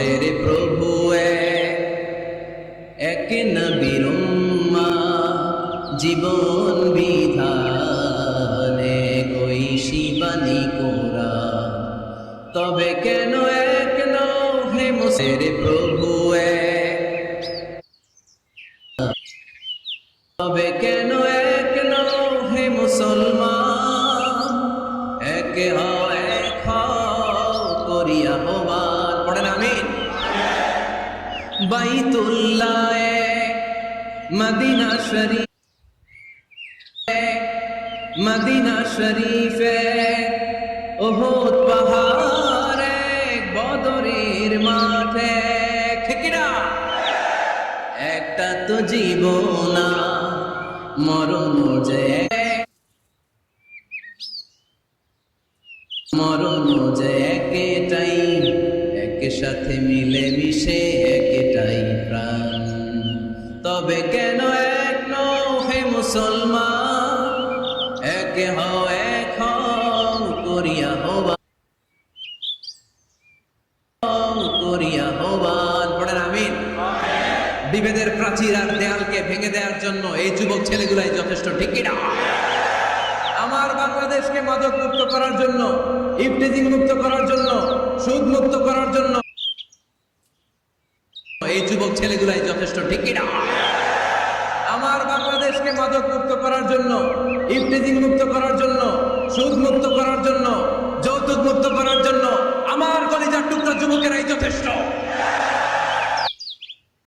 এর প্রভু এক নবীর জীবন বিধানে কই শিবানী কোরা তবে কেন এক হে মোসের প্রভু তবে কেন এক হে মুসলমান বাইতুল্লাহ মদিনা শরীফ মদিনা শরীফ এক, পাহাড় বদরের মাঠে। ঠিক না একটা তো জীবনা মরণ যে এক, মরণ যে একে সাথে মিলে মিশে প্রাণ। তবে কেন এক হে মুসলমান? এক করিয়া হবা করিয়া হবান পড়েন আমিন। বিভেদের প্রাচীর আর দেয়ালকে ভেঙে দেওয়ার জন্য এই যুবক ছেলেগুলাই যথেষ্ট, ঠিক কিনা? আমার বাংলাদেশকে মাদক মুক্ত করার জন্য ইফটিজিং মুক্ত করার জন্য, সুদ মুক্ত করার জন্য এই যুবক ছেলেগুলাই যথেষ্ট ঠিক কিনা? আমার বাংলাদেশকে মাদক মুক্ত করার জন্য ইফটিজিং মুক্ত করার জন্য, সুদ মুক্ত করার জন্য, যৌতুক মুক্ত করার জন্য আমার কলিজার টুকরা যুবকেরাই যথেষ্ট।